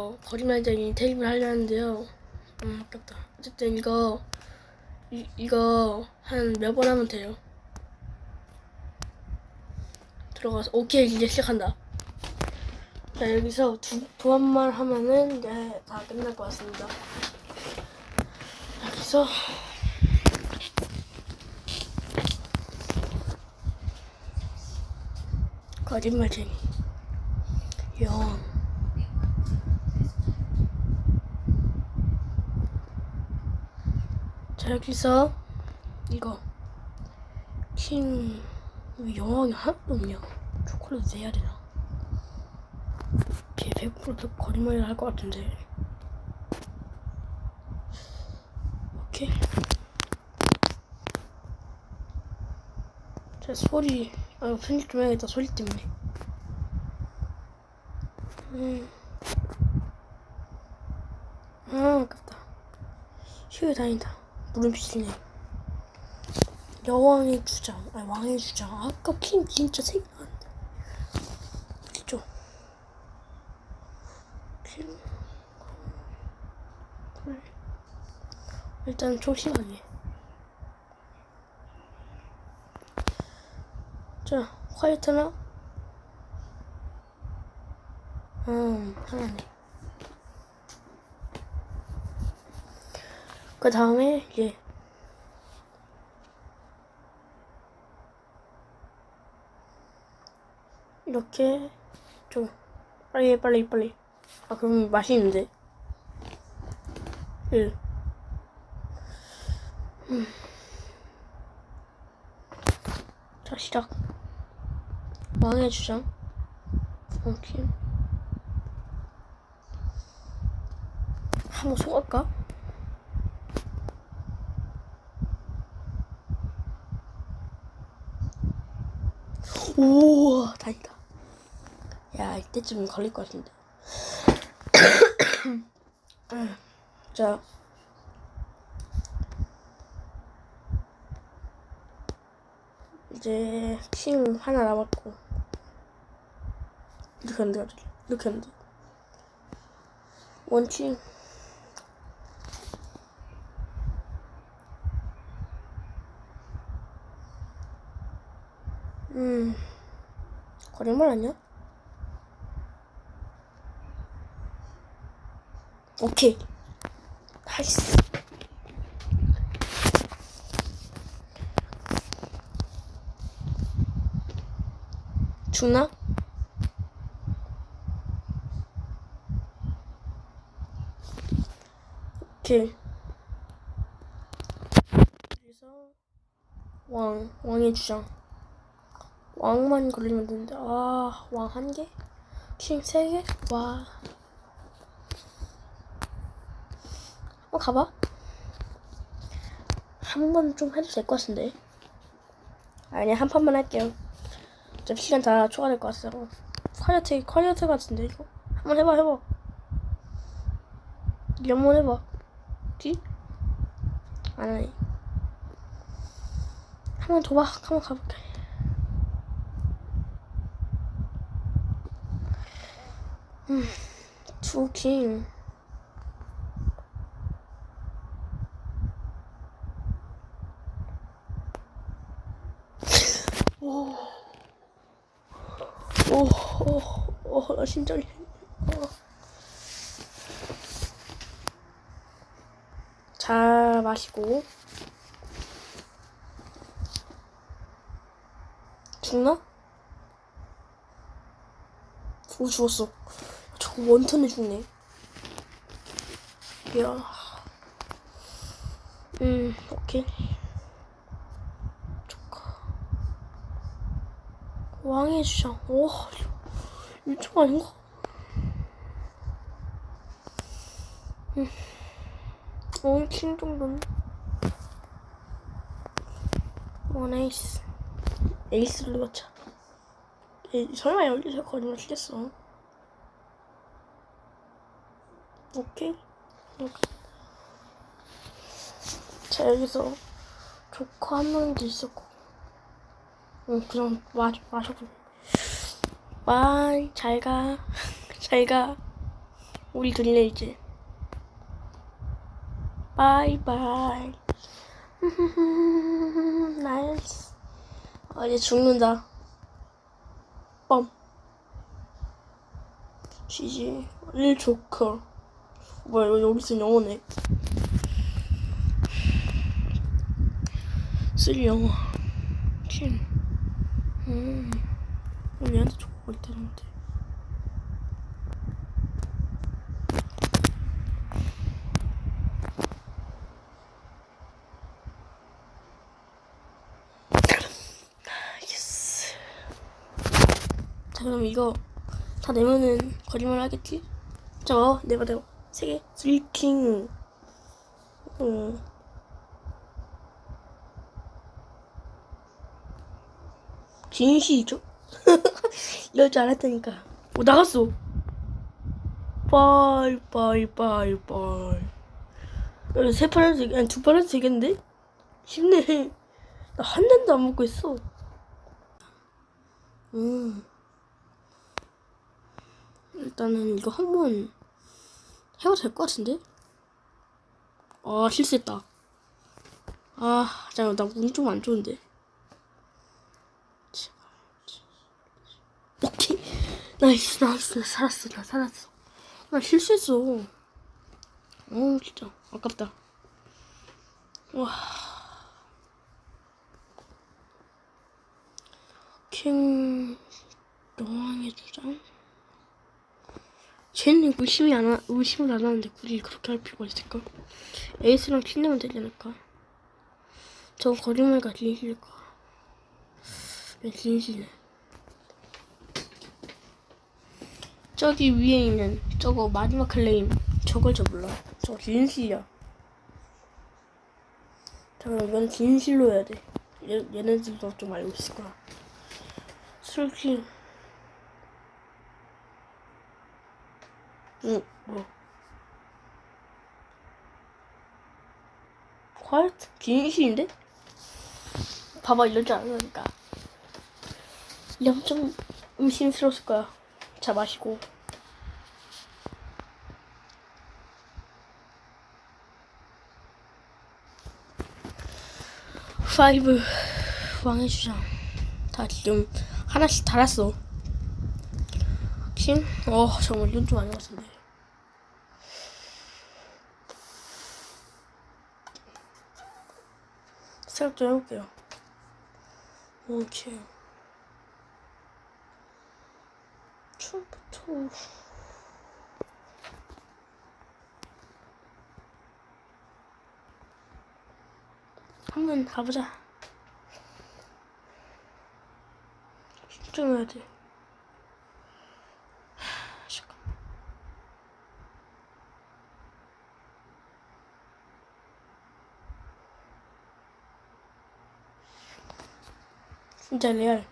어, 거짓말쟁이 테이블 하려는데요. 음, 아깝다. 어쨌든 이거, 이, 이거 한 몇 번 하면 돼요. 들어가서, 오케이, 이제 시작한다. 자, 여기서 두, 두 번만 하면은 이제 다 끝날 것 같습니다. 여기서, 거짓말쟁이. 영. 여기서 이거 킹왜 영왕이 하나도 없냐? 초콜릿 내야 되나? 걔 100% 거짓말을 할 것 같은데. 오케이. 자 소리 아 편집 좀 해야겠다 소리 때문에. 음. 아 아깝다. 휴게 다닌다 물음표시네 여왕의 주장. 아니 왕의 주장. 아까 킹 진짜 있죠 킹 그래 일단 조심하게 자 화이트 하나? 음 하나네 그 다음에 이제 이렇게 좀 빨리 해, 빨리 빨리. 아 그럼 맛있는데? 1 음. 자 시작. 왕의 주장 오케이. 한번 속을까? 우와 다행이다. 야 이때쯤 걸릴 것 같은데. 자. 이제 킹 하나 남았고. 이렇게 하는데 어떻게 이렇게 하는데 원칭 음. 거짓말 아니야? 오케이. 나이스. 죽나? 오케이. 그래서 왕 왕의 주장 왕만 걸리면 되는데. 아 왕 한 개? 킹세 개? 와. 한번 가봐. 한 번 좀 해도 될 것 같은데. 아니 한 판만 할게요. 좀 시간 다 초과될 것 같아서. 퀄리티 퀄리티 같은데 이거? 한 번 해봐 해봐. 이 한번 해봐. 뒤? 안 하네. 한번 줘봐. 한번 가볼게 두 킹 오, 오, 오, 오, 나 심장이. 어. 잘 마시고. 죽나? 오, 죽었어. 원턴에 죽네. 이야. 음, 오케이. 조카. 왕의 주장. 오, 일정 아닌가? 음. 어, 킹 정도는. 원 에이스. 에이스를 넣자. 에이, 설마 여기서 거짓말 치겠어. 오케이. 자, 여기서 조커 한 명도 있었고. 응, 그냥 마, 마셔보. 바이, 잘 가. 잘 가. 우리 둘이네 이제. 바이바이. 나이스. 아 이제 죽는다. 뻔. 지지. 1조커. 뭐야 이거 여기서 영어네. 쓸 영어. 킬. 음. 얘한테 조커가 있다는데. 예스. 자 그럼 이거 다 내면은 거짓말 하겠지? 자 어, 내봐 내봐 세 개 슬킹 음. 진시죠? 이럴 줄 알았다니까 오 나갔어 빠이빠이빠이빠이 세 판에서 세 개, 아니 두 판에서 세 개인데? 쉽네 나 한 잔도 안 먹고 있어 음. 일단은 이거 한번 해도 될 것 같은데? 아 실수했다. 아 잠깐 나 운이 좀 안 좋은데. 오케이 나이스 나이스 나 살았어 나 살았어. 나 실수했어. 어 진짜 아깝다. 와. 킹 여왕의 주장. 쟤는 의심이 안 하, 의심을 안 하는데 굳이 그렇게 할 필요가 있을까? 에이스랑 핀내면 되지 않을까? 저거 거짓말과 진실일까? 왜 진실이네. 저기 위에 있는 저거 마지막 클레임 저걸 저 몰라. 저거 진실이야. 자 그럼 이건 진실로 해야 돼. 얘, 얘네들도 좀 알고 있을 거야. 술킹. 응, 뭐. 콰이트? 진실인데? 봐봐, 이럴 줄 알았으니까. 이러면 좀 의심스러웠을 거야. 자, 마시고. 파이브 왕의 주장 다 지금 하나씩 달았어. 킹? 어 정말 이건 좀것 같은데. 생각 좀 해볼게요. 오케이. 처음부터 한번 가보자. 집중해야 돼. 진짜 레알.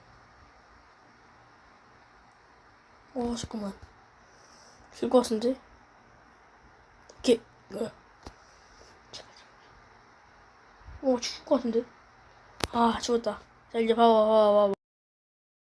어 잠깐만. 줄것 같은데? 이게 뭐야? 오 죽을 것 같은데? 아 죽었다. 자 이제 봐봐 봐봐 봐봐.